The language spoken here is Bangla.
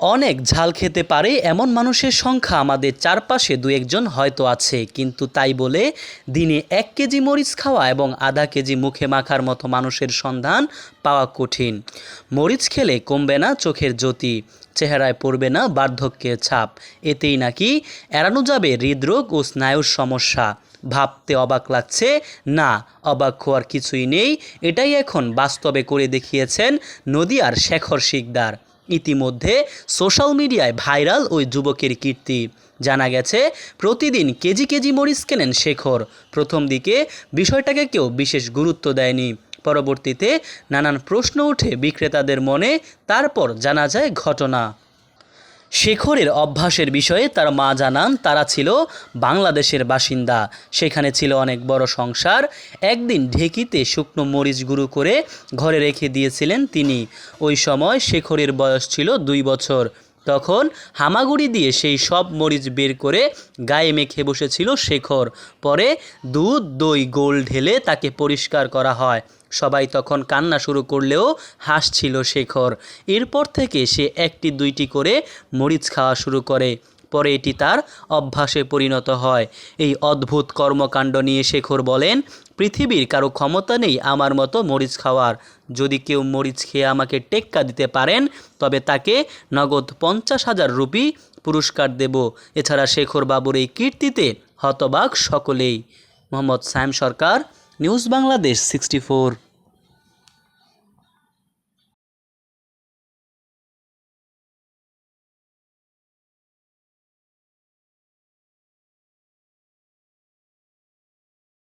অনেক ঝাল খেতে পারে এমন মানুষের সংখ্যা আমাদের চারপাশে দু একজন হয়তো আছে। কিন্তু তাই বলে দিনে এক কেজি মরিচ খাওয়া এবং আধা কেজি মুখে মাখার মতো মানুষের সন্ধান পাওয়া কঠিন। মরিচ খেলে কমবে না চোখের জ্যোতি, চেহারায় পড়বে না বার্ধক্যের ছাপ। এতেই নাকি এড়ানো যাবে হৃদরোগ ও স্নায়ুর সমস্যা। ভাবতে অবাক লাগছে, না, অবাক হওয়ার কিছুই নেই। এটাই এখন বাস্তবে করে দেখিয়েছেন নদিয়ার শেখর শিকদার। ইতিমধ্যে সোশ্যাল মিডিয়ায় ভাইরাল ওই যুবকের কীর্তি। জানা গেছে, প্রতিদিন কেজি কেজি মরিচ কেনেন শেখর। প্রথম দিকে বিষয়টাকে কেউ বিশেষ গুরুত্ব দেয়নি। পরবর্তীতে নানান প্রশ্ন উঠে বিক্রেতাদের মনে, তারপর জানা যায় ঘটনা। শেখরের অভ্যাসের বিষয়ে তার মা জানান, তারা ছিল বাংলাদেশের বাসিন্দা। সেখানে ছিল অনেক বড় সংসার। একদিন ঢেকিতে শুকনো মরিচ গুঁড়ো করে ঘরে রেখে দিয়েছিলেন তিনি। ওই সময় শেখরের বয়স ছিল দুই বছর। তখন হামাগুড়ি দিয়ে সেই সব মরিচ বের করে গায়ে মেখে বসেছিল শেখর। পরে দুধ, দই, গোল ঢেলে তাকে পরিষ্কার করা হয়। সবাই তখন কান্না শুরু করলেও হাসছিল শেখর। এরপর থেকে সে একটি দুইটি করে মরিচ খাওয়া শুরু করে। পরে এটি তার অভ্যাসে পরিণত হয়। এই অদ্ভুত কর্মকাণ্ড নিয়ে শেখর বলেন, পৃথিবীর কারও ক্ষমতা নেই আমার মতো মরিচ খাওয়ার। যদি কেউ মরিচ খেয়ে আমাকে টেক্কা দিতে পারেন, তবে তাকে নগদ পঞ্চাশ হাজার রুপি পুরস্কার দেব। এছাড়া শেখর বাবুর এই কীর্তিতে হতবাক সকলেই। Mohammad Sayem Sarkar, news Bangladesh sixty